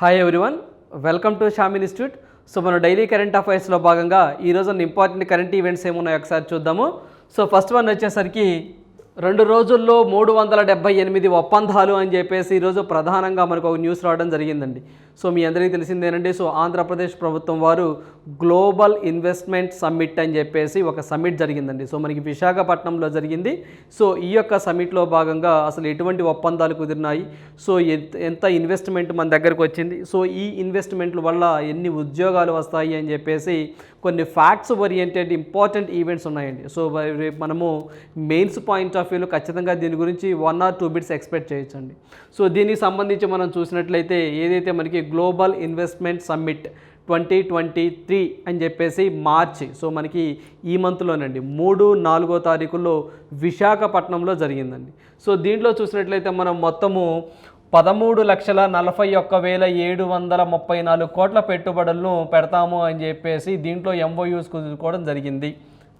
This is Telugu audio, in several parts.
Hi everyone welcome to Sham institute so మన డైలీ కరెంట్ అఫైర్స్లో భాగంగా ఈరోజు ఇంపార్టెంట్ కరెంట్ ఈవెంట్స్ ఏమున్నాయో ఒకసారి చూద్దాము. సో ఫస్ట్ వన్ వచ్చేసరికి రెండు రోజుల్లో మూడు వందల డెబ్బై ఎనిమిది ఒప్పందాలు అని చెప్పేసి ఈరోజు ప్రధానంగా మనకు ఒక న్యూస్ రావడం జరిగిందండి. సో మీ అందరికీ తెలిసిందేనండి సో ఆంధ్రప్రదేశ్ ప్రభుత్వం వారు గ్లోబల్ ఇన్వెస్ట్మెంట్ సమ్మిట్ అని చెప్పేసి ఒక సమ్మిట్ జరిగిందండి. సో మనకి విశాఖపట్నంలో జరిగింది. సో ఈ యొక్క సమ్మిట్లో భాగంగా అసలు ఎటువంటి ఒప్పందాలు కుదిరినాయి? సో ఎంత- ఎంత ఇన్వెస్ట్మెంట్ మన దగ్గరకు వచ్చింది? సో ఈ ఇన్వెస్ట్మెంట్ల వల్ల ఎన్ని ఉద్యోగాలు వస్తాయి అని చెప్పేసి కొన్ని ఫ్యాక్ట్స్ ఓరియంటెడ్ ఇంపార్టెంట్ ఈవెంట్స్ ఉన్నాయండి. సో రేపు మనము మెయిన్స్ పాయింట్ ఆఫ్ వ్యూలో ఖచ్చితంగా దీని గురించి one or two bits expect చేయొచ్చండి. సో దీనికి సంబంధించి మనం చూసినట్లయితే ఏదైతే మనకి global investment summit twenty twenty three అని చెప్పేసి మార్చి సో మనకి ఈ మంత్లోనండి మూడు నాలుగో తారీఖుల్లో విశాఖపట్నంలో జరిగిందండి. సో దీంట్లో చూసినట్లయితే మనం మొత్తము పదమూడు లక్షల నలభై ఒక్క వేల ఏడు వందల ముప్పై నాలుగు కోట్ల పెట్టుబడులను పెడతాము అని చెప్పేసి దీంట్లో ఎంఓయూస్ కుదుర్చుకోవడం జరిగింది.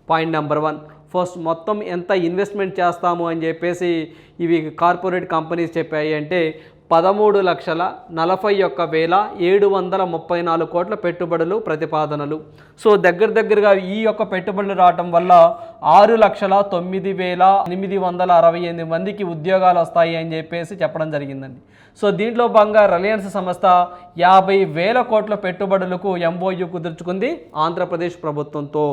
పాయింట్ నెంబర్ వన్ ఫస్ట్ మొత్తం ఎంత ఇన్వెస్ట్మెంట్ చేస్తాము అని చెప్పేసి ఇవి కార్పొరేట్ కంపెనీస్ చెప్పాయి అంటే పదమూడు లక్షల నలభై ఒక్క వేల ఏడు వందల ముప్పై నాలుగు కోట్ల పెట్టుబడులు ప్రతిపాదనలు. సో దగ్గర దగ్గరగా ఈ యొక్క పెట్టుబడులు రావటం వల్ల ఆరు లక్షల తొమ్మిది వేల ఎనిమిది వందల అరవై ఎనిమిది మందికి ఉద్యోగాలు వస్తాయి అని చెప్పేసి చెప్పడం జరిగిందండి. సో దీంట్లో భాగంగా రిలయన్స్ సంస్థ యాభై వేల కోట్ల పెట్టుబడులకు ఎంఓయు కుదుర్చుకుంది ఆంధ్రప్రదేశ్ ప్రభుత్వంతో.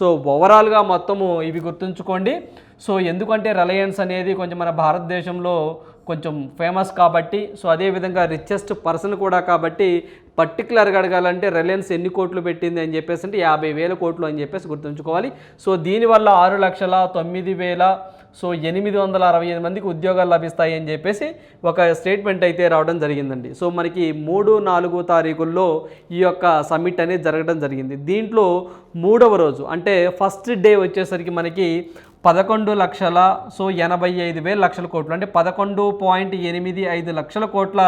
సో ఓవరాల్గా మొత్తము ఇవి గుర్తుంచుకోండి. సో ఎందుకంటే రిలయన్స్ అనేది కొంచెం మన భారతదేశంలో కొంచెం ఫేమస్ కాబట్టి సో అదేవిధంగా రిచెస్ట్ పర్సన్ కూడా కాబట్టి పర్టికులర్గా అడగాలంటే రిలయన్స్ ఎన్ని కోట్లు పెట్టింది అని చెప్పేసి అంటే యాభై వేల కోట్లు అని చెప్పేసి గుర్తుంచుకోవాలి. సో దీనివల్ల ఆరు లక్షల తొమ్మిది వేల సో ఎనిమిది వందల అరవై ఎనిమిది మందికి ఉద్యోగాలు లభిస్తాయి అని చెప్పేసి ఒక స్టేట్మెంట్ అయితే రావడం జరిగిందండి. సో మనకి మూడు నాలుగు తారీఖుల్లో ఈ యొక్క సమ్మిట్ అనేది జరగడం జరిగింది. దీంట్లో మూడవ రోజు అంటే ఫస్ట్ డే వచ్చేసరికి మనకి పదకొండు లక్షల సో ఎనభై ఐదు వేల లక్షల కోట్లు. అంటే పదకొండు పాయింట్ ఎనిమిది ఐదు లక్షల కోట్ల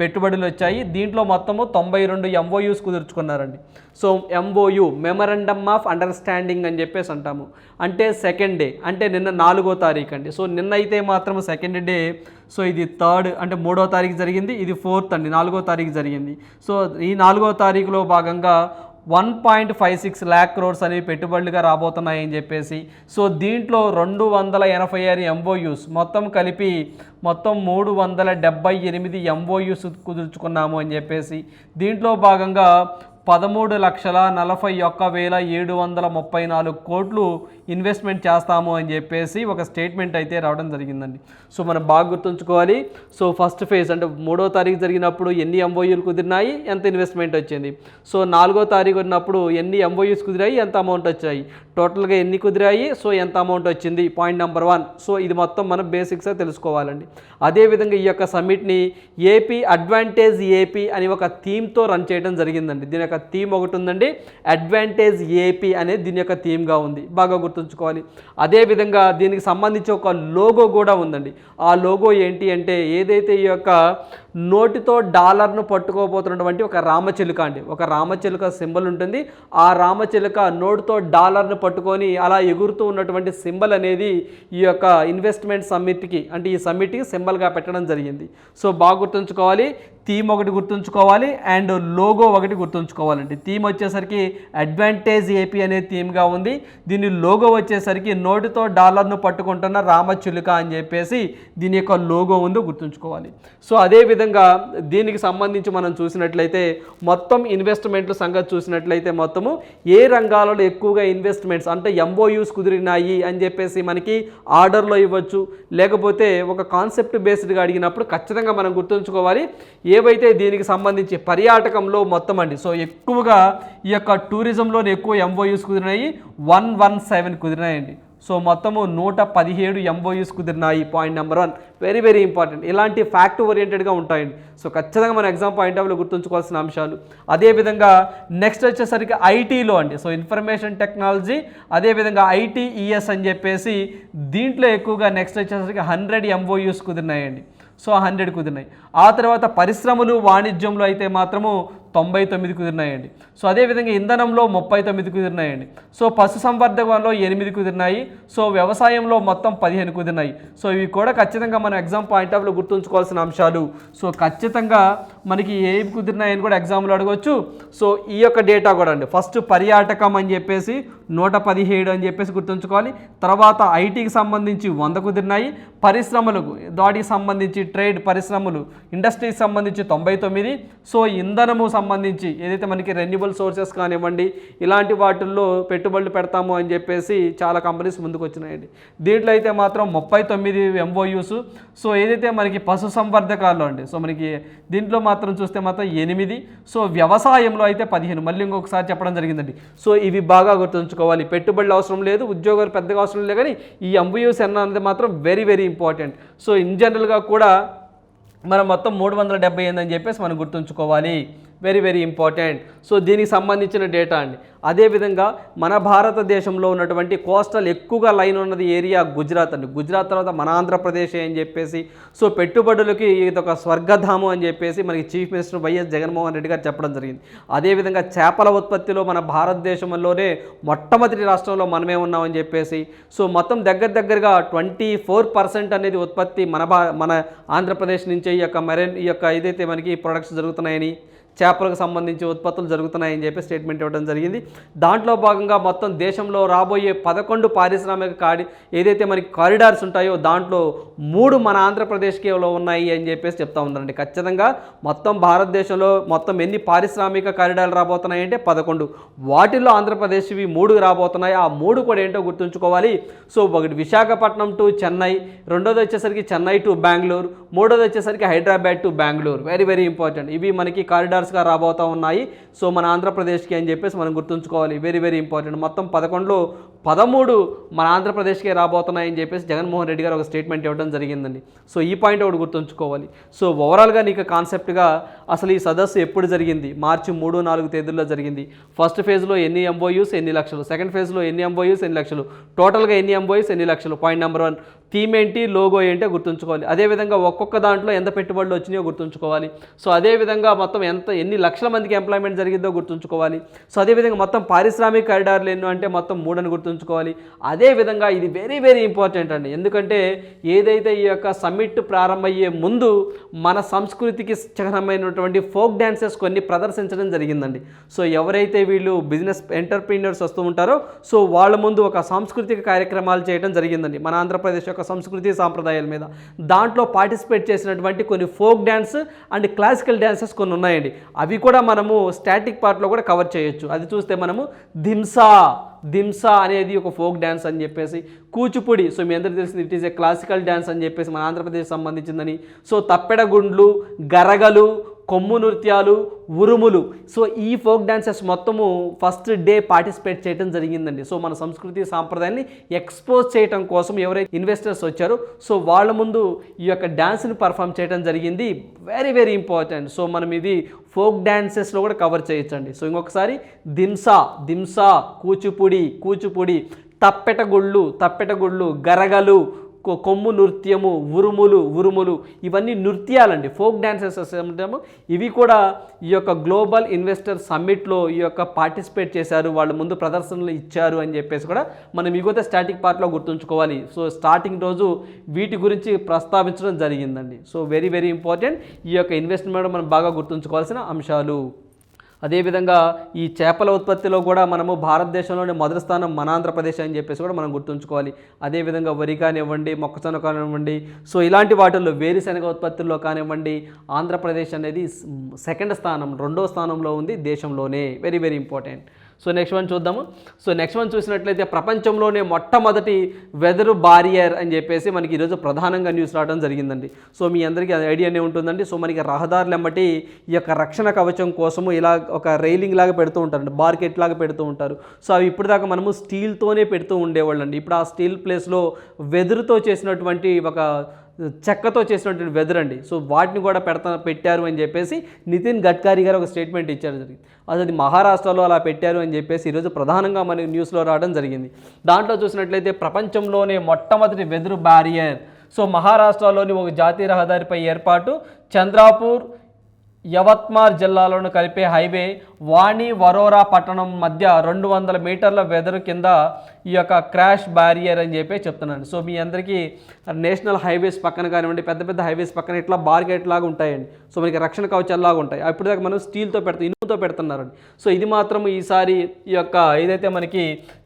పెట్టుబడులు వచ్చాయి. దీంట్లో మొత్తము తొంభై రెండు MOUs కుదుర్చుకున్నారండి. So MOU memorandum of understanding అని చెప్పేసి అంటాము. అంటే సెకండ్ డే అంటే నిన్న నాలుగో తారీఖు అండి. సో నిన్న అయితే మాత్రం సెకండ్ డే సో ఇది థర్డ్ అంటే మూడో తారీఖు జరిగింది. ఇది ఫోర్త్ అండి నాలుగో తారీఖు జరిగింది. సో ఈ నాలుగో తారీఖులో భాగంగా one point five six lakh crores అనేవి పెట్టుబడులుగా రాబోతున్నాయని చెప్పేసి సో దీంట్లో రెండు వందల ఎనభై ఆరు ఎంఓయూస్ మొత్తం కలిపి మొత్తం మూడు వందల డెబ్బై ఎనిమిది ఎంఓయూస్ కుదుర్చుకున్నాము అని చెప్పేసి దీంట్లో భాగంగా పదమూడు లక్షల నలభై ఒక్క వేల ఏడు వందల ముప్పై నాలుగు కోట్లు ఇన్వెస్ట్మెంట్ చేస్తాము అని చెప్పేసి ఒక స్టేట్మెంట్ అయితే రావడం జరిగిందండి. సో మనం బాగా గుర్తుంచుకోవాలి. సో ఫస్ట్ ఫేజ్ అంటే మూడో తారీఖు జరిగినప్పుడు ఎన్ని ఎంఓయూలు కుదిరినాయి ఎంత ఇన్వెస్ట్మెంట్ వచ్చింది. సో నాలుగో తారీఖు ఉన్నప్పుడు ఎన్ని ఎంఓయూస్ కుదిరాయి ఎంత అమౌంట్ వచ్చాయి. టోటల్గా ఎన్ని కుదిరాయి? సో ఎంత అమౌంట్ వచ్చింది? పాయింట్ నెంబర్ వన్ సో ఇది మొత్తం మనం బేసిక్స్గా తెలుసుకోవాలండి. అదేవిధంగా ఈ యొక్క సమ్మిట్ని ఏపీ అడ్వాంటేజ్ ఏపీ అని ఒక థీమ్తో రన్ చేయడం జరిగిందండి. దీని యొక్క థీమ్ ఒకటి ఉందండి. అడ్వాంటేజ్ ఏపీ అనేది దీని యొక్క థీమ్గా ఉంది. బాగా గుర్తుంచుకోవాలి. అదేవిధంగా దీనికి సంబంధించి ఒక లోగో కూడా ఉందండి. ఆ లోగో ఏంటి అంటే ఏదైతే ఈ యొక్క నోటితో డాలర్ను పట్టుకోబోతున్నటువంటి ఒక రామచిలుక అండి. ఒక రామచిలుక సింబల్ ఉంటుంది. ఆ రామచిలుక నోటితో డాలర్ను పట్టుకొని అలా ఎగురుతూ ఉన్నటువంటి సింబల్ అనేది ఈ యొక్క ఇన్వెస్ట్మెంట్ సమ్మిట్కి అంటే ఈ సమ్మిట్కి సింబల్గా పెట్టడం జరిగింది. సో బాగా గుర్తుంచుకోవాలి. థీమ్ ఒకటి గుర్తుంచుకోవాలి అండ్ లోగో ఒకటి గుర్తుంచుకోవాలండి. థీమ్ వచ్చేసరికి అడ్వాంటేజ్ ఏపీ అనే థీమ్గా ఉంది. దీని లోగో వచ్చేసరికి నోటితో డాలర్ను పట్టుకుంటున్న రామచిలుక అని చెప్పేసి దీని యొక్క లోగో ఉందో గుర్తుంచుకోవాలి. సో అదేవిధంగా దీనికి సంబంధించి మనం చూసినట్లయితే మొత్తం ఇన్వెస్ట్మెంట్ల సంగతి చూసినట్లయితే మొత్తము ఏ రంగాలలో ఎక్కువగా ఇన్వెస్ట్మెంట్స్ అంటే ఎంఓయూస్ కుదిరినాయి అని చెప్పేసి మనకి ఆర్డర్లో ఇవ్వచ్చు. లేకపోతే ఒక కాన్సెప్ట్ బేస్డ్గా అడిగినప్పుడు ఖచ్చితంగా మనం గుర్తుంచుకోవాలి. ఏవైతే దీనికి సంబంధించి పర్యాటకంలో మొత్తం అండి సో ఎక్కువగా ఈ యొక్క టూరిజంలో ఎక్కువ ఎంఓయూస్ కుదిరినాయి వన్ వన్ సెవెన్ కుదిరినాయండి. సో మొత్తము నూట పదిహేడు MOUs కుదిరినాయి point number one very very important ఇలాంటి ఫ్యాక్ట్ ఓరియంటెడ్గా ఉంటాయండి. సో ఖచ్చితంగా మన ఎగ్జామ్ పాయింట్ ఆఫ్లో గుర్తుంచుకోవాల్సిన అంశాలు. అదేవిధంగా నెక్స్ట్ వచ్చేసరికి ఐటీలో అండి. సో ఇన్ఫర్మేషన్ టెక్నాలజీ అదేవిధంగా ఐటీఈఎస్ అని చెప్పేసి దీంట్లో ఎక్కువగా నెక్స్ట్ వచ్చేసరికి హండ్రెడ్ ఎంఓయూస్ కుదిరినాయండి. సో హండ్రెడ్ కుదిరినాయి. ఆ తర్వాత పరిశ్రమలు వాణిజ్యంలో అయితే మాత్రము తొంభై తొమ్మిది కుదిరినాయండి. సో అదేవిధంగా ఇంధనంలో ముప్పై తొమ్మిది కుదిరినాయండి. సో పశు సంవర్ధకంలో ఎనిమిది కుదిరినాయి. సో వ్యవసాయంలో మొత్తం పదిహేను కుదిరినాయి. సో ఇవి కూడా ఖచ్చితంగా మనం ఎగ్జామ్ పాయింట్ ఆఫ్లో గుర్తుంచుకోవాల్సిన అంశాలు. సో ఖచ్చితంగా మనకి ఏవి కుదిరినాయని కూడా ఎగ్జామ్లో అడగవచ్చు సో ఈ యొక్క డేటా కూడా అండి. ఫస్ట్ పర్యాటకం అని చెప్పేసి నూట పదిహేడు అని చెప్పేసి గుర్తుంచుకోవాలి. తర్వాత ఐటీకి సంబంధించి వంద కుదిరినాయి. పరిశ్రమలకు దాడికి సంబంధించి ట్రేడ్ పరిశ్రమలు ఇండస్ట్రీకి సంబంధించి తొంభై తొమ్మిది. సో ఇంధనము సంబంధించి ఏదైతే మనకి రెన్యూబుల్ సోర్సెస్ కానివ్వండి ఇలాంటి వాటిల్లో పెట్టుబడులు పెడతాము అని చెప్పేసి చాలా కంపెనీస్ ముందుకు వచ్చినాయండి. దీంట్లో అయితే మాత్రం ముప్పై తొమ్మిది ఎంఓయూస్ సో ఏదైతే మనకి పశు సంవర్ధకాల్లో అండి సో మనకి దీంట్లో మాత్రం చూస్తే మాత్రం ఎనిమిది. సో వ్యవసాయంలో అయితే పదిహేను. మళ్ళీ ఇంకొకసారి చెప్పడం జరిగిందండి. సో ఇవి బాగా గుర్తుంచుకో గుర్తుంచుకోవాలి పెట్టుబడులు అవసరం లేదు ఉద్యోగాలు పెద్దగా అవసరం లేదు కానీ ఈ ఎంబీయూస్ ఎన్న అనేది మాత్రం very very important so in జనరల్గా కూడా మనం మొత్తం మూడు వందల డెబ్బై ఎనిమిది అని చెప్పేసి మనం గుర్తుంచుకోవాలి. Very very important. సో దీనికి సంబంధించిన డేటా అండి. అదేవిధంగా మన భారతదేశంలో ఉన్నటువంటి కోస్టల్ ఎక్కువగా లైన్ ఉన్నది ఏరియా గుజరాత్ అండి. గుజరాత్ తర్వాత మన ఆంధ్రప్రదేశ్ అని చెప్పేసి సో పెట్టుబడులకి ఇది ఒక స్వర్గధామం అని చెప్పేసి మనకి chief minister YS Jaganmohan Reddy గారు చెప్పడం జరిగింది. అదేవిధంగా చేపల ఉత్పత్తిలో మన భారతదేశంలోనే మొట్టమొదటి రాష్ట్రంలో మనమే ఉన్నామని చెప్పేసి సో మొత్తం దగ్గర దగ్గరగా ట్వంటీ ఫోర్ పర్సెంట్ అనేది ఉత్పత్తి మన భా మన ఆంధ్రప్రదేశ్ నుంచే ఈ యొక్క మెరైన్ ఈ యొక్క ఏదైతే మనకి ప్రొడక్ట్స్ జరుగుతున్నాయని చేపలకు సంబంధించి ఉత్పత్తులు జరుగుతున్నాయని చెప్పి స్టేట్మెంట్ ఇవ్వడం జరిగింది. దాంట్లో భాగంగా మొత్తం దేశంలో రాబోయే పదకొండు పారిశ్రామిక కాడి ఏదైతే మనకి కారిడార్స్ ఉంటాయో దాంట్లో మూడు మన ఆంధ్రప్రదేశ్కేలో ఉన్నాయి అని చెప్పేసి చెప్తా ఉందండి. ఖచ్చితంగా మొత్తం భారతదేశంలో మొత్తం ఎన్ని పారిశ్రామిక కారిడార్లు రాబోతున్నాయి అంటే పదకొండు. వాటిల్లో ఆంధ్రప్రదేశ్వి మూడు రాబోతున్నాయి. ఆ మూడు కూడా ఏంటో గుర్తుంచుకోవాలి. సో ఒకటి విశాఖపట్నం టు చెన్నై రెండోది వచ్చేసరికి చెన్నై టు బెంగళూరు మూడోది వచ్చేసరికి Hyderabad to Bengaluru. Very very important. ఇవి మనకి కారిడార్స్ కారిడార్స్గా రాబోతూ ఉన్నాయి. సో మన ఆంధ్రప్రదేశ్కి అని చెప్పేసి మనం గుర్తుంచుకోవాలి. వెరీ వెరీ ఇంపార్టెంట్ మొత్తం పదకొండులో పదమూడు మన ఆంధ్రప్రదేశ్కే రాబోతున్నాయని చెప్పేసి జగన్మోహన్ రెడ్డి గారు ఒక స్టేట్మెంట్ ఇవ్వడం జరిగిందండి. సో ఈ పాయింట్ ఒకటి గుర్తుంచుకోవాలి. సో ఓవరాల్గా నీకు కాన్సెప్ట్గా అసలు ఈ సదస్సు ఎప్పుడు జరిగింది? మార్చి మూడు నాలుగు తేదీల్లో జరిగింది. ఫస్ట్ ఫేజ్లో ఎన్ని ఎంబోయూస్ ఎన్ని లక్షలు? సెకండ్ ఫేజ్లో ఎన్ని ఎంబోయూస్ ఎన్ని లక్షలు? టోటల్గా ఎన్ని ఎంబోయూస్ ఎన్ని లక్షలు? పాయింట్ నెంబర్ వన్ థీమ్ ఏంటి లోగో ఏంటో గుర్తుంచుకోవాలి. అదేవిధంగా ఒక్కొక్క దాంట్లో ఎంత పెట్టుబడులు వచ్చినాయో గుర్తుంచుకోవాలి. సో అదేవిధంగా మొత్తం ఎంత ఎన్ని లక్షల మందికి ఎంప్లాయ్మెంట్ జరిగిందో గుర్తుంచుకోవాలి. సో అదేవిధంగా మొత్తం పారిశ్రామిక కారిడార్లు ఎన్నో అంటే మొత్తం మూడని గుర్తుంచుకోవాలి. అదేవిధంగా ఇది వెరీ వెరీ ఇంపార్టెంట్ అండి. ఎందుకంటే ఏదైతే ఈ యొక్క సమ్మిట్ ప్రారంభమయ్యే ముందు మన సంస్కృతికి చిహ్నమైనటువంటి ఫోక్ డ్యాన్సెస్ కొన్ని ప్రదర్శించడం జరిగిందండి. సో ఎవరైతే వీళ్ళు బిజినెస్ ఎంటర్ప్రీనర్స్ వస్తూ ఉంటారో సో వాళ్ళ ముందు ఒక సాంస్కృతిక కార్యక్రమాలు చేయడం జరిగిందండి. మన ఆంధ్రప్రదేశ్ యొక్క సంస్కృతి సాంప్రదాయాల మీద. దాంట్లో పార్టిసిపేట్ చేసినటువంటి కొన్ని folk dance and classical dances కొన్ని ఉన్నాయండి. అవి కూడా మనము స్టాటిక్ పార్ట్లో కూడా కవర్ చేయొచ్చు. అది చూస్తే మనము దింసా దింసా అనేది ఒక ఫోక్ డ్యాన్స్ అని చెప్పేసి కూచిపూడి సో మీ అందరికీ తెలిసింది it is a classical dance అని చెప్పేసి మన ఆంధ్రప్రదేశ్ సంబంధించిందని. సో తప్పెడగుండ్లు గరగలు కొమ్ము నృత్యాలు ఉరుములు. సో ఈ ఫోక్ డ్యాన్సెస్ మొత్తము ఫస్ట్ డే పార్టిసిపేట్ చేయడం జరిగిందండి. సో మన సంస్కృతి సాంప్రదాయాన్ని ఎక్స్పోజ్ చేయడం కోసం ఎవరైతే ఇన్వెస్టర్స్ వచ్చారో సో వాళ్ళ ముందు ఈ యొక్క డ్యాన్స్ని పర్ఫామ్ చేయడం జరిగింది. Very very important. సో మనం ఇది ఫోక్ డ్యాన్సెస్లో కూడా కవర్ చేయొచ్చండి. సో ఇంకొకసారి దింసా దింసా కూచిపూడి కూచిపూడి తప్పెటగుళ్ళు తప్పెటగుళ్ళు గరగలు కొమ్ము నృత్యము ఉరుములు ఉరుములు ఇవన్నీ నృత్యాలండి. ఫోక్ డ్యాన్సెస్ ఏమంటాము ఇవి కూడా ఈ యొక్క గ్లోబల్ ఇన్వెస్టర్ సమ్మిట్లో ఈ యొక్క పార్టిసిపేట్ చేశారు. వాళ్ళ ముందు ప్రదర్శనలు ఇచ్చారు అని చెప్పేసి కూడా మనం ఇగోతే స్టాటిక్ పార్ట్లో గుర్తుంచుకోవాలి. సో స్టార్టింగ్ రోజు వీటి గురించి ప్రస్తావించడం జరిగిందండి. So very very important. ఈ యొక్క ఇన్వెస్ట్మెంట్ మనం బాగా గుర్తుంచుకోవాల్సిన అంశాలు. అదేవిధంగా ఈ చేపల ఉత్పత్తిలో కూడా మనము భారతదేశంలోని మొదటి స్థానం మన ఆంధ్రప్రదేశ్ అని చెప్పేసి కూడా మనం గుర్తుంచుకోవాలి. అదేవిధంగా వరి కానివ్వండి మొక్కజొన్న కానివ్వండి సో ఇలాంటి వాటిల్లో వేరుశనగ ఉత్పత్తుల్లో కానివ్వండి ఆంధ్రప్రదేశ్ అనేది సెకండ్ స్థానం రెండో స్థానంలో ఉంది దేశంలోనే. Very very important so next one చూద్దాము. సో నెక్స్ట్ వన్ చూసినట్లయితే ప్రపంచంలోనే మొట్టమొదటి వెదర్ బారియర్ అని చెప్పేసి మనకి ఈరోజు ప్రధానంగా న్యూస్ రావడం జరిగిందండి. సో మీ అందరికీ ఐడియానే ఉంటుందండి. సో మనకి రహదారులు ఎమ్మటి ఈ యొక్క రక్షణ కవచం కోసము ఇలా ఒక రైలింగ్ లాగా పెడుతూ ఉంటారండి బార్కెట్ లాగా పెడుతూ ఉంటారు. సో అవి ఇప్పటిదాకా దాకా మనము స్టీల్తోనే పెడుతూ ఉండేవాళ్ళండి. ఇప్పుడు ఆ స్టీల్ ప్లేస్లో వెదురుతో చేసినటువంటి ఒక చెక్కతో చేసినటువంటి వెదర్ అండి. సో వాటిని కూడా పెడతా పెట్టారు అని చెప్పేసి నితిన్ గడ్కరీ గారు ఒక స్టేట్మెంట్ ఇచ్చారు. జరిగింది అది మహారాష్ట్రలో అలా పెట్టారు అని చెప్పేసి ఈరోజు ప్రధానంగా మనకి న్యూస్లో రావడం జరిగింది. దాంట్లో చూసినట్లయితే ప్రపంచంలోనే మొట్టమొదటి వెదురు బ్యారియర్ సో మహారాష్ట్రలోని ఒక జాతీయ రహదారిపై ఏర్పాటు చంద్రాపూర్ యవత్మార్ జిల్లాలను కలిపే హైవే వాణి వరోరా పట్టణం మధ్య రెండు వందల మీటర్ల వెదరు కింద ఈ యొక్క క్రాష్ బ్యారియర్ అని చెప్పి చెప్తున్నాను. సో మీ అందరికీ నేషనల్ హైవేస్ పక్కన కానివ్వండి పెద్ద పెద్ద హైవేస్ పక్కన ఇట్లా బార్గేట్ లాగా ఉంటాయండి. సో మనకి రక్షణ కవచాల్లాగా ఉంటాయి. అప్పుడు దాకా మనం స్టీల్తో పెడతాం ఇనుముతో పెడుతున్నారండి. సో ఇది మాత్రం ఈసారి ఈ యొక్క ఏదైతే మనకి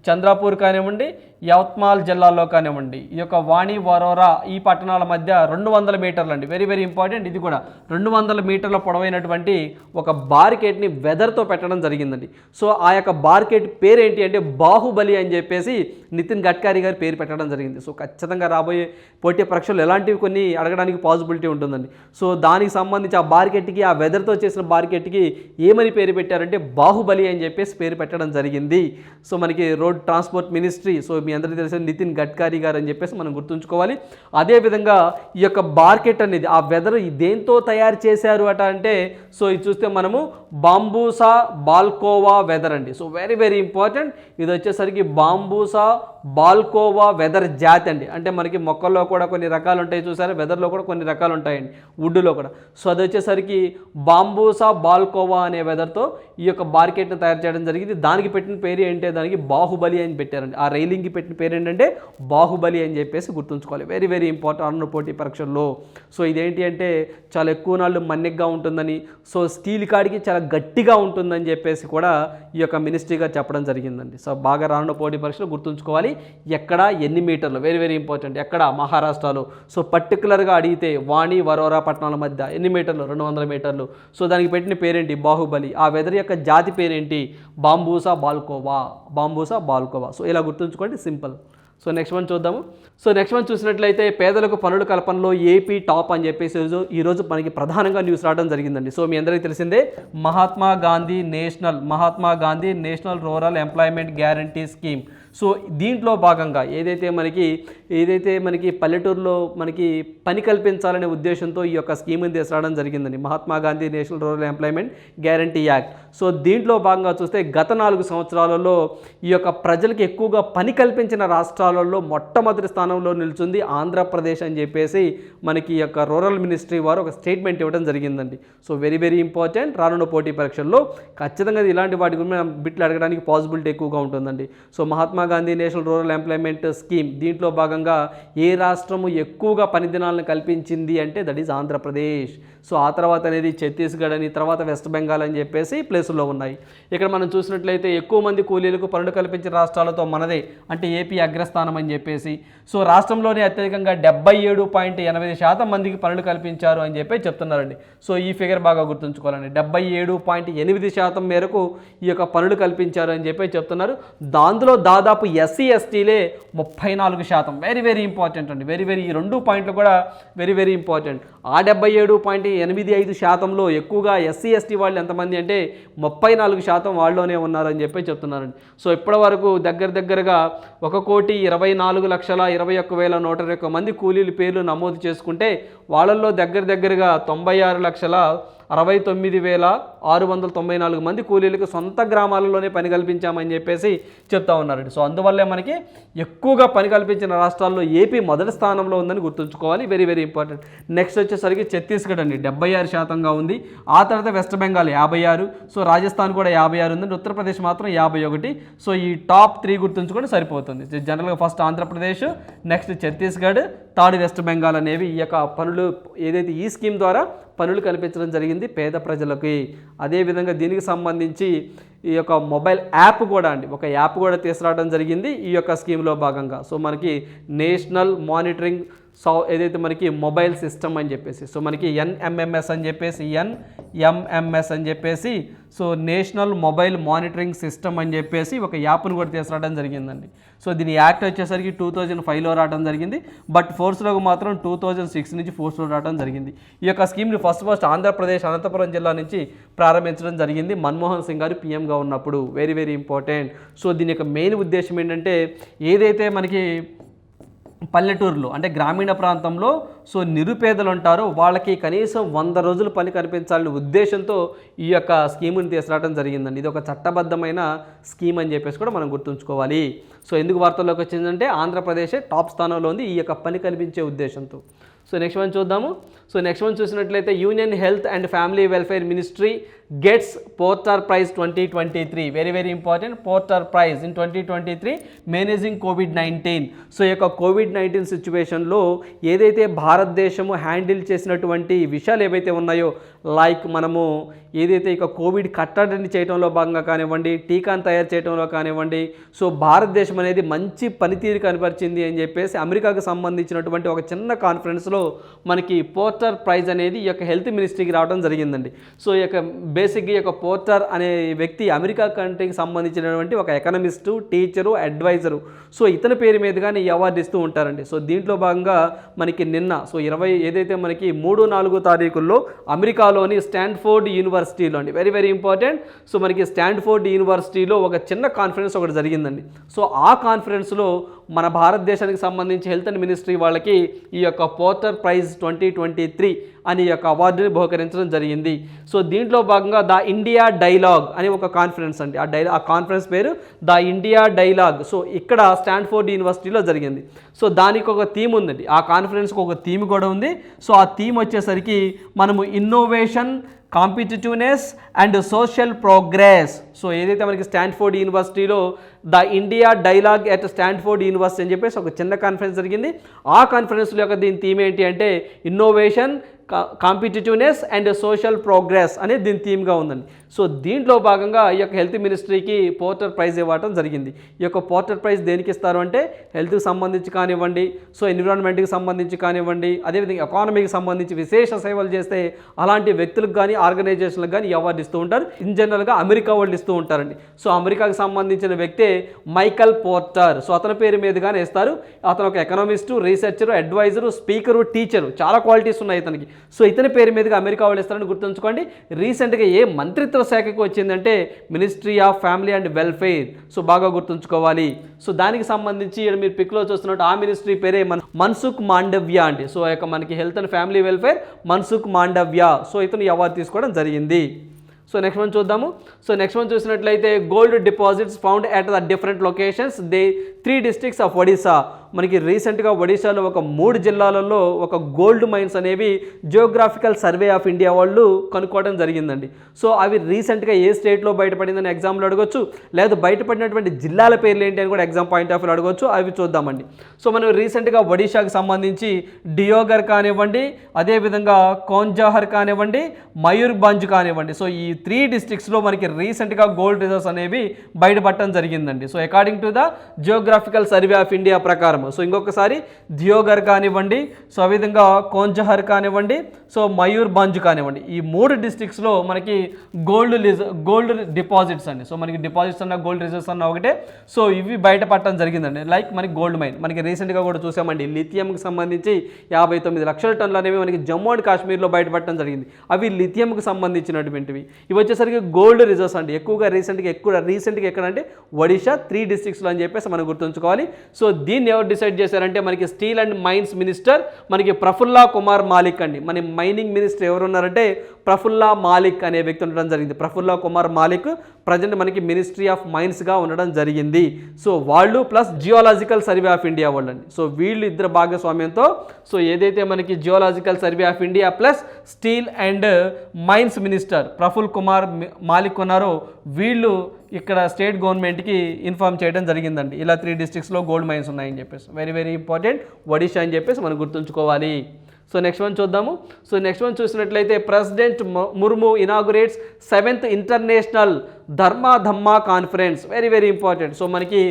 చంద్రాపూర్ కానివ్వండి యవత్మాల్ జిల్లాలో కానివ్వండి ఈ యొక్క వాణి వరోరా ఈ పట్టణాల మధ్య రెండు వందల మీటర్లు అండి వెరీ వెరీ ఇంపార్టెంట్. ఇది కూడా రెండు వందల మీటర్ల పొడవైనటువంటి ఒక బార్కెట్ని వెదర్తో పెట్టడం జరిగిందండి. సో ఆ యొక్క బార్కెట్ పేరు ఏంటి అంటే బాహుబలి అని చెప్పేసి నితిన్ గడ్కరీ గారి పేరు పెట్టడం జరిగింది. సో ఖచ్చితంగా రాబోయే పోటీ పరీక్షలు ఎలాంటివి కొన్ని అడగడానికి పాసిబిలిటీ ఉంటుందండి. సో దానికి సంబంధించి ఆ బార్కెట్కి ఆ వెదర్తో చేసిన బార్కెట్కి ఏమని పేరు పెట్టారంటే బాహుబలి అని చెప్పేసి పేరు పెట్టడం జరిగింది. సో మనకి రోడ్ ట్రాన్స్పోర్ట్ మినిస్ట్రీ సో మీ అందరికీ తెలిసిన నితిన్ గడ్కరీ గారు అని చెప్పేసి మనం గుర్తుంచుకోవాలి. అదేవిధంగా ఈ యొక్క బార్కెట్ అనేది ఆ వెదర్ దేంతో తయారు చేశారు అట అంటే సో ఇది చూస్తే మనము బాంబూసా బాల్కోవా వెదర్ అండి. సో వెరీ వెరీ ఇంపార్టెంట్ ఇది వచ్చేసరికి బాంబూసా బాల్కోవా వెదర్ జాతి అండి. అంటే మనకి మొక్కల్లో కూడా కొన్ని రకాలు ఉంటాయి చూసారా? వెదర్లో కూడా కొన్ని రకాలు ఉంటాయండి. వుడ్లో కూడా. సో అది వచ్చేసరికి బాంబూసా బాల్కోవా అనే వెదర్తో ఈ యొక్క బార్కెట్ని తయారు చేయడం జరిగింది. దానికి పెట్టిన పేరు ఏంటంటే దానికి బాహుబలి అని పెట్టారండి. ఆ రైలింగ్కి పెట్టిన పేరు ఏంటంటే బాహుబలి అని చెప్పేసి గుర్తుంచుకోవాలి. వెరీ వెరీ ఇంపార్టెంట్ అన్న పోటీ పరీక్షల్లో. సో ఇదేంటి అంటే చాలా ఎక్కువ నాళ్ళు మన్నిగ్గా ఉంటుందని. సో స్టీల్ కాడికి చాలా గట్టిగా ఉంటుంది. ఉంటుందని చెప్పేసి కూడా ఈ యొక్క మినిస్ట్రీగా చెప్పడం జరిగిందండి. సో బాగా రానున్న పోటీ పరీక్షలు గుర్తుంచుకోవాలి. ఎక్కడ ఎన్ని మీటర్లు? వెరీ వెరీ ఇంపార్టెంట్ ఎక్కడ? మహారాష్ట్రలో. సో పర్టికులర్గా అడిగితే వాణి వరోరా పట్టణాల మధ్య ఎన్ని మీటర్లు? రెండు వందల మీటర్లు. సో దానికి పెట్టిన పేరేంటి? బాహుబలి. ఆ వెదర్ యొక్క జాతి పేరేంటి? బాంబూసా బాల్కోవా? బాంబూసా బాల్కోవా. సో ఇలా గుర్తుంచుకోండి. సింపుల్. సో నెక్స్ట్ వన్ చూద్దాము. సో నెక్స్ట్ వన్ చూసినట్లయితే పేదలకు పనుల కల్పనలో ఏపీ టాప్ అని చెప్పేసి ఈరోజు ఈరోజు మనకి ప్రధానంగా న్యూస్ రావడం జరిగిందండి. సో మీ అందరికీ తెలిసిందే Mahatma Gandhi national Mahatma Gandhi national rural employment guarantee scheme. So దీంట్లో భాగంగా ఏదైతే మనకి ఏదైతే మనకి పల్లెటూరులో మనకి పని కల్పించాలనే ఉద్దేశంతో ఈ యొక్క స్కీమ్ని తీసుకురావడం జరిగిందండి. Mahatma Gandhi national rural employment guarantee act. So దీంట్లో భాగంగా చూస్తే గత నాలుగు సంవత్సరాలలో ఈ యొక్క ప్రజలకు ఎక్కువగా పని కల్పించిన రాష్ట్రాలలో మొట్టమొదటి స్థానంలో నిలిచింది ఆంధ్రప్రదేశ్ అని చెప్పేసి మనకి ఈ యొక్క రూరల్ మినిస్ట్రీ వారు ఒక స్టేట్మెంట్ ఇవ్వడం జరిగిందండి. So very very important. రానున్న పోటీ పరీక్షల్లో ఖచ్చితంగా ఇలాంటి వాటి గురించి మనం బిట్లు అడగడానికి పాసిబిలిటీ ఎక్కువగా ఉంటుందండి. So Mahatma Gandhi national rural employment scheme దీంట్లో భాగంగా ఏ రాష్ట్రము ఎక్కువగా పని దినాలను కల్పించింది అంటే దట్ ఈజ్ ఆంధ్రప్రదేశ్. సో ఆ తర్వాత అనేది ఛత్తీస్గఢ్ అని తర్వాత వెస్ట్ బెంగాల్ అని చెప్పేసి ప్లేసుల్లో ఉన్నాయి. ఇక్కడ మనం చూసినట్లయితే ఎక్కువ మంది కూలీలకు పనులు కల్పించిన రాష్ట్రాలతో మనదే అంటే ఏపీ అగ్రస్థానం అని చెప్పేసి. సో రాష్ట్రంలోనే అత్యధికంగా డెబ్బై ఏడు పాయింట్ ఎనభై శాతం మందికి పనులు కల్పించారు అని చెప్పి చెప్తున్నారండి. సో ఈ ఫిగర్ బాగా గుర్తుంచుకోవాలండి. డెబ్బై ఏడు పాయింట్ ఎనిమిది శాతం మేరకు ఈ యొక్క పనులు కల్పించారు అని చెప్పి చెప్తున్నారు. దాంట్లో దాదాపు ఎస్సీ ఎస్టీలే ముప్పై నాలుగు శాతం. వెరీ వెరీ ఇంపార్టెంట్ అండి. వెరీ వెరీ ఈ రెండు పాయింట్లు కూడా వెరీ వెరీ ఇంపార్టెంట్ ఆ డెబ్బై ఏడు పాయింట్ ఎనిమిది ఐదు శాతంలో ఎక్కువగా ఎస్సీ ఎస్టీ వాళ్ళు ఎంతమంది అంటే ముప్పై నాలుగు శాతం వాళ్ళలోనే ఉన్నారని చెప్పి చెప్తున్నారండి. సో ఇప్పటి వరకు దగ్గర దగ్గరగా ఒక కోటి ఇరవై నాలుగు లక్షల ఇరవై ఒక్క వేల నూట ఇరవై ఒక్క మంది కూలీల పేర్లు నమోదు చేసుకుంటే వాళ్ళల్లో దగ్గర దగ్గరగా తొంభై ఆరు లక్షల అరవై తొమ్మిది వేల ఆరు వందల తొంభై నాలుగు మంది కూలీలకు సొంత గ్రామాలలోనే పని కల్పించామని చెప్పేసి చెప్తా ఉన్నారండి సో అందువల్లే మనకి ఎక్కువగా పని కల్పించిన రాష్ట్రాల్లో ఏపీ మొదటి స్థానంలో ఉందని గుర్తుంచుకోవాలి. వెరీ వెరీ ఇంపార్టెంట్ నెక్స్ట్ వచ్చేసరికి ఛత్తీస్గఢ్ అండి. డెబ్బై ఆరు శాతంగా ఉంది. ఆ తర్వాత వెస్ట్ బెంగాల్ యాభై ఆరు. సో రాజస్థాన్ కూడా యాభై ఆరు ఉందండి. ఉత్తరప్రదేశ్ మాత్రం యాభై ఒకటి. సో ఈ టాప్ త్రీ గుర్తుంచుకొని సరిపోతుంది. జనరల్గా first Andhra Pradesh next Chhattisgarh third west Bengal అనేవి ఈ యొక్క పనులు ఏదైతే ఈ స్కీమ్ ద్వారా పనులు కల్పించడం జరిగింది పేద ప్రజలకి. అదేవిధంగా దీనికి సంబంధించి ఈ యొక్క మొబైల్ యాప్ కూడా అండి ఒక యాప్ కూడా తీసుకురావడం జరిగింది ఈ యొక్క స్కీమ్లో భాగంగా. సో మనకి నేషనల్ మానిటరింగ్ సో ఏదైతే మనకి మొబైల్ సిస్టమ్ అని చెప్పేసి సో మనకి ఎన్ఎంఎంఎస్ అని చెప్పేసి ఎన్ఎంఎంఎస్ అని చెప్పేసి so national mobile monitoring system అని చెప్పేసి ఒక యాప్ను కూడా తీసుకురావడం జరిగిందండి. సో దీని యాక్ట్ వచ్చేసరికి టూ థౌజండ్ ఫైవ్లో రావడం జరిగింది. బట్ ఫోర్స్లోకి మాత్రం టూ థౌజండ్ సిక్స్ నుంచి ఫోర్స్లో రావడం జరిగింది. ఈ యొక్క స్కీమ్ని ఫస్ట్ ఫస్ట్ ఆంధ్రప్రదేశ్ అనంతపురం జిల్లా నుంచి ప్రారంభించడం జరిగింది. మన్మోహన్ సింగ్ గారు పీఎంగా ఉన్నప్పుడు. Very very important. సో దీని యొక్క మెయిన్ ఉద్దేశం ఏంటంటే ఏదైతే మనకి పల్లెటూరులో అంటే గ్రామీణ ప్రాంతంలో సో నిరుపేదలు ఉంటారు. వాళ్ళకి కనీసం వంద రోజులు పని కనిపించాలనే ఉద్దేశంతో ఈ యొక్క స్కీముని తీసుకురావడం జరిగిందండి. ఇది ఒక చట్టబద్ధమైన స్కీమ్ అని చెప్పేసి కూడా మనం గుర్తుంచుకోవాలి. సో ఎందుకు వార్తల్లోకి వచ్చిందంటే ఆంధ్రప్రదేశ్ టాప్ స్థానంలో ఉంది ఈ యొక్క పని కల్పించే ఉద్దేశంతో. సో నెక్స్ట్ మనం చూద్దాము. సో నెక్స్ట్ వన్ చూసినట్లయితే union health and family welfare ministry gets Porter prize twenty twenty three very very important Porter prize in twenty twenty three managing COVID nineteen so ఈ యొక్క కోవిడ్ నైన్టీన్ సిచ్యువేషన్లో ఏదైతే భారతదేశము హ్యాండిల్ చేసినటువంటి విషయాలు ఏవైతే ఉన్నాయో లైక్ మనము ఏదైతే ఇక కోవిడ్ కట్టడిని చేయడంలో భాగంగా కానివ్వండి టీకాను తయారు చేయడంలో కానివ్వండి సో భారతదేశం అనేది మంచి పనితీరు కనపరిచింది అని చెప్పేసి అమెరికాకు సంబంధించినటువంటి ఒక చిన్న కాన్ఫరెన్స్లో మనకి పోర్టర్ ప్రైజ్ అనేది ఈ యొక్క హెల్త్ మినిస్ట్రీకి రావడం జరిగిందండి. సో ఈ యొక్క బేసిక్గా ఈ యొక్క పోర్టర్ అనే వ్యక్తి అమెరికా కంట్రీకి సంబంధించినటువంటి ఒక ఎకనమిస్టు టీచరు అడ్వైజరు. సో ఇతని పేరు మీదుగానే ఈ అవార్డు ఇస్తూ ఉంటారండి. సో దీంట్లో భాగంగా మనకి నిన్న సో ఇరవై ఏదైతే మనకి మూడు నాలుగు తారీఖుల్లో అమెరికాలోని స్టాన్ఫోర్డ్ యూనివర్సిటీలో అండి. Very very important. సో మనకి స్టాన్ఫోర్డ్ యూనివర్సిటీలో ఒక చిన్న కాన్ఫరెన్స్ ఒకటి జరిగిందండి. సో ఆ కాన్ఫరెన్స్లో మన భారతదేశానికి సంబంధించి హెల్త్ అండ్ మినిస్ట్రీ వాళ్ళకి ఈ యొక్క Porter prize twenty twenty three అని యొక్క అవార్డుని బహుకరించడం జరిగింది. సో దీంట్లో భాగంగా ద ఇండియా డైలాగ్ అని ఒక కాన్ఫరెన్స్ అండి. ఆ డైలా ఆ కాన్ఫరెన్స్ పేరు ద ఇండియా డైలాగ్. సో ఇక్కడ స్టాన్ఫోర్డ్ యూనివర్సిటీలో జరిగింది. సో దానికి ఒక థీమ్ ఉందండి. ఆ కాన్ఫరెన్స్కి ఒక థీమ్ కూడా ఉంది. సో ఆ థీమ్ వచ్చేసరికి మనము innovation competitiveness and social progress. So ఏదైతే మనకి స్టాన్ఫోర్డ్ యూనివర్సిటీలో the India dialogue at Stanford university అని చెప్పేసి ఒక చిన్న కాన్ఫరెన్స్ జరిగింది. ఆ కాన్ఫరెన్స్లో యొక్క దీని థీమ్ ఏంటి అంటే innovation competitiveness and social progress అనేది దీని థీమ్గా ఉందండి. సో దీంట్లో భాగంగా ఈ యొక్క హెల్త్ మినిస్ట్రీకి పోర్టర్ ప్రైజ్ ఇవ్వటం జరిగింది. ఈ యొక్క పోర్టర్ ప్రైజ్ దేనికి ఇస్తారు అంటే హెల్త్కి సంబంధించి కానివ్వండి సో ఎన్విరాన్మెంట్కి సంబంధించి కానివ్వండి అదేవిధంగా ఎకానమీకి సంబంధించి విశేష సేవలు చేస్తే అలాంటి వ్యక్తులకు కానీ ఆర్గనైజేషన్లకు కానీ అవార్డు ఇస్తూ ఉంటారు. ఇన్ జనరల్గా అమెరికా వాళ్ళు ఇస్తూ ఉంటారండి. సో అమెరికాకి సంబంధించిన వ్యక్తే మైకల్ పోర్టర్. సో అతని పేరు మీదుగానే ఇస్తారు. అతను ఒక economist researcher adviser speaker teacher. చాలా క్వాలిటీస్ ఉన్నాయి ఇతనికి. సో ఇతని పేరు మీదుగా అమెరికా వాళ్ళు ఇస్తారని గుర్తుంచుకోండి. రీసెంట్గా ఏ మంత్రిత్వ శాఖకు వచ్చిందంటే ministry of family and welfare so బాగా గుర్తుంచుకోవాలి. సో దానికి సంబంధించి ఇక్కడ మీరు పిక్లో చూస్తున్నట్టు ఆ మినిస్ట్రీ పేరే మన మన్సుఖ్ మాండవ్య అండి సో యొక్క మనకి health and family welfare Mansukh Mandaviya so ఇతను అవార్డు తీసుకోవడం జరిగింది. సో నెక్స్ట్ వన్ చూద్దాము. సో నెక్స్ట్ వన్ చూసినట్లయితే gold deposits found at the different locations the three districts of Odisha మనకి రీసెంట్గా ఒడిశాలో ఒక మూడు జిల్లాలలో ఒక గోల్డ్ మైన్స్ అనేవి జియోగ్రాఫికల్ సర్వే ఆఫ్ ఇండియా వాళ్ళు కనుక్కోవడం జరిగిందండి. సో అవి రీసెంట్గా ఏ స్టేట్లో బయటపడిందని ఎగ్జామ్లో అడగొచ్చు లేదా బయటపడినటువంటి జిల్లాల పేర్లు ఏంటి అని కూడా ఎగ్జామ్ పాయింట్ ఆఫ్ వ్యూలో అడగొచ్చు అవి చూద్దామండి. సో మనం రీసెంట్గా ఒడిశాకి సంబంధించి డియోగర్ కానివ్వండి అదేవిధంగా కోంజాహర్ కానివ్వండి మయూర్భంజ్ కానివ్వండి. సో ఈ త్రీ డిస్టిక్స్లో మనకి రీసెంట్గా గోల్డ్ రిజర్వ్స్ అనేవి బయటపడటం జరిగిందండి. So according to the geographical survey of India ప్రకారం సో ఇంకొకసారి దియోగర్ కానివ్వండి సో అదేవిధంగా విధంగా కోంజహర్ కానివ్వండి సో మయూర్ బంజ్ కానివ్వండి. ఈ మూడు డిస్ట్రిక్ట్స్లో మనకి గోల్డ్ రిజ గోల్డ్ డిపాజిట్స్ అండి. సో మనకి డిపాజిట్స్ అన్న గోల్డ్ రిజర్వ్స్ అన్న ఒకటే. సో ఇవి బయటపడటం జరిగిందండి. లైక్ మనకి గోల్డ్ మైన్ మనకి రీసెంట్గా కూడా చూసామండి. లిథియంకి సంబంధించి యాభై తొమ్మిది లక్షల టన్నులు అనేవి మనకి జమ్మూ అండ్ కాశ్మీర్లో బయటపడటం జరిగింది. అవి లిథియంకి సంబంధించినటువంటివి. ఇవి వచ్చేసరికి గోల్డ్ రిజర్వ్స్ అండి. ఎక్కువగా రీసెంట్గా ఎక్కువ రీసెంట్గా ఎక్కడంటే ఒడిషా త్రీ డిస్టిక్స్లో అని చెప్పేసి మనం గుర్తుంచుకోవాలి. సో దీన్ని ఎవరు డిసైడ్ చేశారంటే మనకి స్టీల్ అండ్ మైన్స్ మినిస్టర్ మనకి ప్రఫుల్లా కుమార్ మాలిక్ అండి. మన మైనింగ్ మినిస్టర్ ఎవరున్నారంటే ప్రఫుల్లా మాలిక్ అనే వ్యక్తి ఉండడం జరిగింది. ప్రఫుల్లా కుమార్ మాలిక్ ప్రజెంట్ మనకి మినిస్ట్రీ ఆఫ్ మైన్స్గా ఉండడం జరిగింది. సో వాళ్ళు plus geological survey of India వాళ్ళు అండి సో వీళ్ళు ఇద్దరు భాగస్వామ్యంతో సో ఏదైతే మనకి geological survey of India plus steel and mines minister Praful Kumar Malik ఉన్నారో వీళ్ళు ఇక్కడ స్టేట్ గవర్నమెంట్కి ఇన్ఫార్మ్ చేయడం జరిగిందండి. ఇలా త్రీ డిస్ట్రిక్ట్స్లో గోల్డ్ మైన్స్ ఉన్నాయని చెప్పేసి. వెరీ వెరీ ఇంపార్టెంట్ ఒడిషా అని చెప్పేసి మనం గుర్తుంచుకోవాలి. సో నెక్స్ట్ వన్ చూద్దాము. సో నెక్స్ట్ వన్ చూసినట్లయితే ప్రెసిడెంట్ ము- Murmu inaugurates seventh international Dharma Dhamma conference very very important so మనకి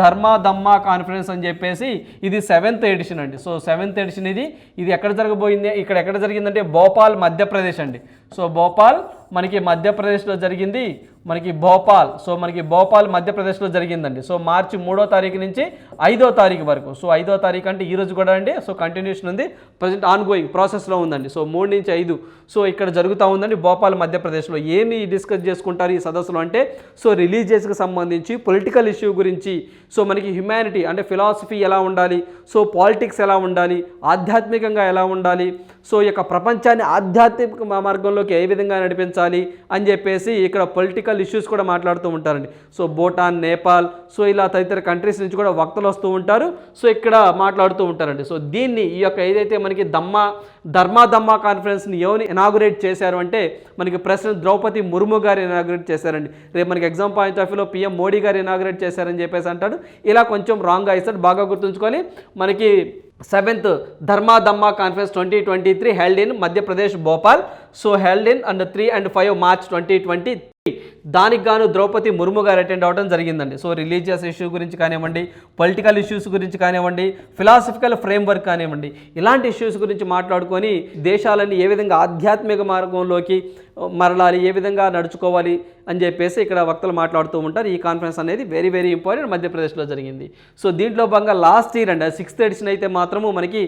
ధర్మ ధమ్మ కాన్ఫరెన్స్ అని చెప్పేసి ఇది సెవెంత్ ఎడిషన్ అండి. సో సెవెంత్ ఎడిషన్ ఇది. ఇది ఎక్కడ జరగబోయింది? ఇక్కడ ఎక్కడ జరిగిందంటే భోపాల్ మధ్యప్రదేశ్ అండి. సో భోపాల్ మనకి మధ్యప్రదేశ్లో జరిగింది. మనకి భోపాల్. సో మనకి భోపాల్ మధ్యప్రదేశ్లో జరిగిందండి. సో మార్చి మూడో తారీఖు నుంచి ఐదో తారీఖు వరకు. సో ఐదో తారీఖు అంటే ఈరోజు కూడా అండి. సో కంటిన్యూషన్ ఉంది. ప్రజెంట్ ఆన్ గోయింగ్ ప్రాసెస్లో ఉందండి. సో మూడు నుంచి ఐదు. సో ఇక్కడ జరుగుతూ ఉందండి భోపాల్ మధ్యప్రదేశ్లో. ఏమి డిస్కస్ చేసుకుంటారు ఈ సదస్సులో అంటే సో రిలీజియస్కి సంబంధించి పొలిటికల్ ఇష్యూ గురించి సో మనకి హ్యుమానిటీ అంటే ఫిలాసఫీ ఎలా ఉండాలి సో పాలిటిక్స్ ఎలా ఉండాలి ఆధ్యాత్మికంగా ఎలా ఉండాలి సో ఈ యొక్క ప్రపంచాన్ని ఆధ్యాత్మిక మార్గంలోకి ఏ విధంగా నడిపించాలి అని చెప్పేసి ఇక్కడ పొలిటికల్ ఇష్యూస్ కూడా మాట్లాడుతూ ఉంటారండి. సో భూటాన్ నేపాల్ సో ఇలా తదితర కంట్రీస్ నుంచి కూడా వక్తలు వస్తూ ఉంటారు. సో ఇక్కడ మాట్లాడుతూ ఉంటారండి. సో దీన్ని ఈ యొక్క ఏదైతే మనకి దమ్మ ధర్మా దమ్మా కాన్ఫరెన్స్ని ఎవరు ఇనాగురేట్ చేశారు అంటే మనకి ప్రెసిడెంట్ ద్రౌపది ముర్ము గారు ఇనాగురేట్ చేశారండి. రేపు మనకి ఎగ్జామ్ పాయింట్ ఆఫ్ వ్యూలో పిఎం మోడీ గారు ఇనాగురేట్ చేశారని చెప్పేసి అంటాడు. ఇలా కొంచెం రాంగ్గా ఇస్తాడు బాగా గుర్తుంచుకొని మనకి seventh Dharma Dhamma conference twenty twenty three held in Madhya Pradesh Bhopal. So held in and three and five March twenty twenty దానికి గాను ద్రౌపది ముర్ము గారు అటెండ్ అవ్వడం జరిగిందండి. సో రిలీజియస్ ఇష్యూ గురించి కానివ్వండి పొలిటికల్ ఇష్యూస్ గురించి కానివ్వండి ఫిలాసఫికల్ ఫ్రేమ్వర్క్ కానివ్వండి ఇలాంటి ఇష్యూస్ గురించి మాట్లాడుకొని దేశాలన్నీ ఏ విధంగా ఆధ్యాత్మిక మార్గంలోకి మరలాలి ఏ విధంగా నడుచుకోవాలి అని చెప్పేసి ఇక్కడ వక్తలు మాట్లాడుతూ ఉంటారు. ఈ కాన్ఫరెన్స్ అనేది వెరీ వెరీ ఇంపార్టెంట్ మధ్యప్రదేశ్లో జరిగింది. సో దీంట్లో భాగంగా లాస్ట్ ఇయర్ అండి సిక్స్త్ ఎడిషన్ అయితే మాత్రము మనకి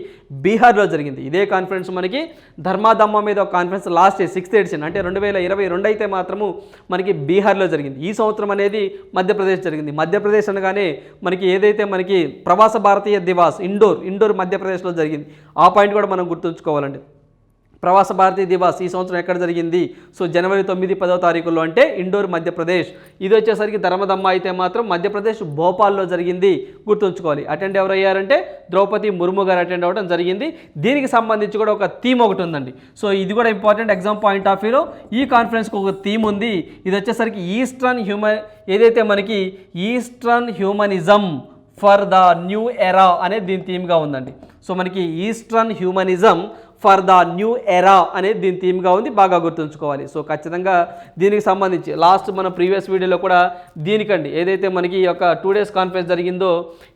బీహార్లో జరిగింది. ఇదే కాన్ఫరెన్స్ మనకి ధర్మాదమ్మ మీద ఒక conference last year sixth edition అంటే రెండు వేల ఇరవై రెండు అయితే మాత్రము మనకి బీహార్లో జరిగింది. ఈ సంవత్సరం అనేది మధ్యప్రదేశ్ జరిగింది. మధ్యప్రదేశ్ అనగానే మనకి ఏదైతే మనకి ప్రవాస భారతీయ దివాస్ ఇండోర్ ఇండోర్ మధ్యప్రదేశ్లో జరిగింది. ఆ పాయింట్ కూడా మనం గుర్తుంచుకోవాలండి. ప్రవాస భారతీయ దివాస్ ఈ సంవత్సరం ఎక్కడ జరిగింది? సో జనవరి తొమ్మిది పదో తారీఖుల్లో అంటే ఇండోర్ మధ్యప్రదేశ్. ఇది వచ్చేసరికి ధర్మదమ్మ అయితే మాత్రం మధ్యప్రదేశ్ భోపాల్లో జరిగింది. గుర్తుంచుకోవాలి. అటెండ్ ఎవరయ్యారంటే ద్రౌపది ముర్ము గారు అటెండ్ అవ్వడం జరిగింది. దీనికి సంబంధించి కూడా ఒక థీమ్ ఒకటి ఉందండి. సో ఇది కూడా ఇంపార్టెంట్ ఎగ్జామ్ పాయింట్ ఆఫ్ వ్యూలో. ఈ కాన్ఫరెన్స్కి ఒక థీమ్ ఉంది. ఇది వచ్చేసరికి ఈస్టర్న్ హ్యూమన్ ఏదైతే మనకి eastern humanism for the new era అనేది దీని థీమ్గా ఉందండి. సో మనకి eastern humanism for the new era అనేది దీని థీమ్గా ఉంది బాగా గుర్తుంచుకోవాలి. సో ఖచ్చితంగా దీనికి సంబంధించి లాస్ట్ మన ప్రీవియస్ వీడియోలో కూడా దీనికండి. ఏదైతే మనకి ఈ యొక్క టూ డేస్ కాన్ఫరెన్స్ జరిగిందో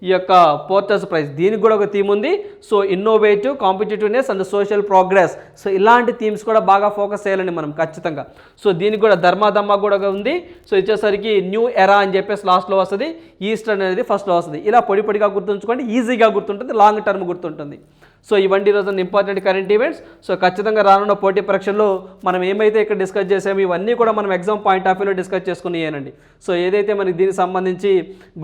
ఈ యొక్క పోర్టర్స్ ప్రైజ్ దీనికి కూడా ఒక థీమ్ ఉంది. So innovative competitiveness and social progress so ఇలాంటి థీమ్స్ కూడా బాగా ఫోకస్ చేయాలండి మనం ఖచ్చితంగా. సో దీనికి కూడా ధర్మాధమ్మ కూడా ఉంది. సో ఇచ్చేసరికి న్యూ ఎరా అని చెప్పేసి లాస్ట్లో వస్తుంది. ఈస్టర్ అనేది ఫస్ట్లో వస్తుంది. ఇలా పొడి పొడిగా గుర్తుంచుకోండి ఈజీగా గుర్తుంటుంది లాంగ్ టర్మ్ గుర్తుంటుంది. సో ఇవన్నీ రోజున ఇంపార్టెంట్ కరెంట్ ఈవెంట్స్ సో ఖచ్చితంగా రానున్న పోటీ పరీక్షల్లో మనం ఏమైతే ఇక్కడ డిస్కస్ చేసామో ఇవన్నీ కూడా మనం ఎగ్జామ్ పాయింట్ ఆఫ్ వ్యూలో డిస్కస్ చేసుకునేయనండి. సో ఏదైతే మనకి దీనికి సంబంధించి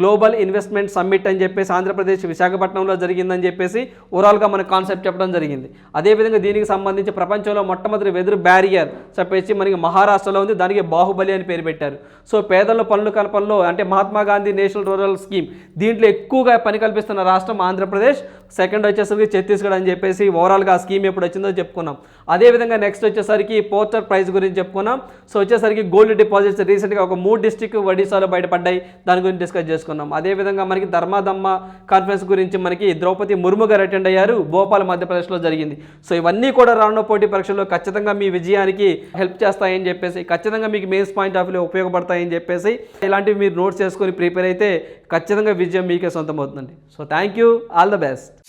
గ్లోబల్ ఇన్వెస్ట్మెంట్ సమ్మిట్ అని చెప్పేసి ఆంధ్రప్రదేశ్ విశాఖపట్నంలో జరిగిందని చెప్పేసి ఓవరాల్గా మన కాన్సెప్ట్ చెప్పడం జరిగింది. అదేవిధంగా దీనికి సంబంధించి ప్రపంచంలో మొట్టమొదటి వెదురు బ్యారియర్ చెప్పేసి మనకి మహారాష్ట్రలో ఉంది. దానికి బాహుబలి అని పేరు పెట్టారు. సో పేదల పనులు కల్పనలో అంటే Mahatma Gandhi national rural scheme దీంట్లో ఎక్కువగా పని కల్పిస్తున్న రాష్ట్రం ఆంధ్రప్రదేశ్. సెకండ్ వచ్చేసరికి ఛత్తీస్గఢ్ అని చెప్పేసి ఓవరాల్గా ఆ స్కీమ్ ఎప్పుడు వచ్చిందో చెప్పుకున్నాం. అదేవిధంగా నెక్స్ట్ వచ్చేసరికి పోస్టర్ ప్రైజ్ గురించి చెప్పుకున్నాం. సో వచ్చేసరికి గోల్డ్ డిపాజిట్స్ రీసెంట్గా ఒక మూడు డిస్టిక్ ఒడిశాలో బయటపడ్డాయి. దాని గురించి డిస్కస్ చేసుకున్నాం. అదేవిధంగా మనకి ధర్మాధమ్మ కాన్ఫరెన్స్ గురించి మనకి ద్రౌపది ముర్ము గారు అటెండ్ అయ్యారు. భోపాల్ మధ్యప్రదేశ్లో జరిగింది. సో ఇవన్నీ కూడా రానున్న పోటీ పరీక్షల్లో ఖచ్చితంగా మీ విజయానికి హెల్ప్ చేస్తాయని చెప్పేసి ఖచ్చితంగా మీకు మెయిన్స్ పాయింట్ ఆఫ్ వ్యూ ఉపయోగపడతాయని చెప్పేసి ఇలాంటివి మీరు నోట్స్ చేసుకొని ప్రిపేర్ అయితే ఖచ్చితంగా విజయం మీకే సొంతం అవుతుందండి. So thank you all the best